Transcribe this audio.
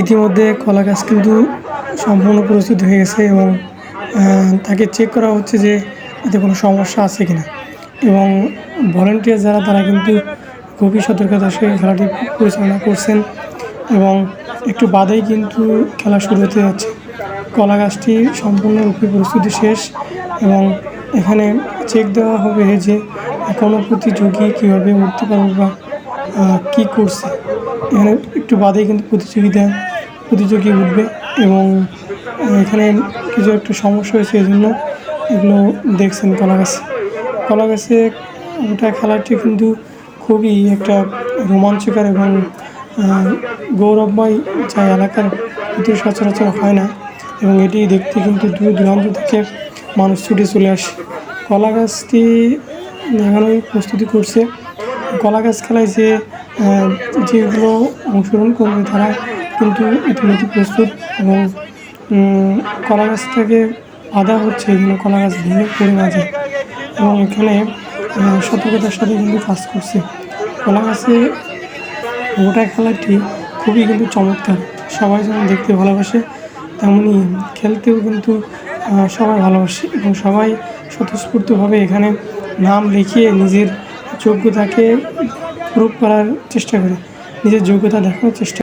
ইতিমধ্যে কলা গাছ কিন্তু সম্পূর্ণ প্রস্তুত হয়ে গেছে এবং তাকে চেক করা হচ্ছে যে এতে কোনো সমস্যা আছে কিনা। এবং ভলেন্টিয়ার যারা, তারা কিন্তু খুবই সতর্কতার সঙ্গে খেলাটি পরিচালনা করছেন এবং একটু বাদেই কিন্তু খেলা শুরু হতে যাচ্ছে। কলা গাছটি সম্পূর্ণরূপে প্রস্তুতি শেষ এবং এখানে চেক দেওয়া হবে যে কোনো প্রতিযোগী কীভাবে উঠতে পারবে বা কী করছে। এখানে একটু বাদেই কিন্তু প্রতিযোগিতা, প্রতিযোগী উঠবে এবং এখানে কিছু একটা সমস্যা হয়েছে এই জন্য এগুলো দেখছেন কলা গাছে কলা গাছে ওটা খেলাটি কিন্তু খুবই একটা রোমাঞ্চকর এবং গৌরবময় যা এলাকার ভিতরে সচরাচর হয় না এবং এটি দেখতে কিন্তু দূর দূরান্ত থেকে মানুষ ছুটে চলে আসে। কলা গাছটি এখানে প্রস্তুতি করছে। কলা গাছ খেলায় যে যেগুলো অংশগ্রহণ করবে তারা কিন্তু ইতিমধ্যে প্রস্তুত এবং কলা গাছটাকে বাধা হচ্ছে এই জন্য কলা গাছ ভেঙে পড়ে না যায় এবং এখানে সতর্কতার সাথে কিন্তু কাজ করছে। কলা গাছে গোটা খেলাটি খুবই কিন্তু চমৎকার, সবাই যেমন দেখতে ভালোবাসে তেমনি খেলতেও কিন্তু সবাই ভালোবাসে এবং সবাই স্বতঃস্ফূর্তভাবে এখানে নাম লিখিয়ে নিজের যোগ্যতাকে প্রুভ করার চেষ্টা করে নিজের যোগ্যতা দেখানোর চেষ্টা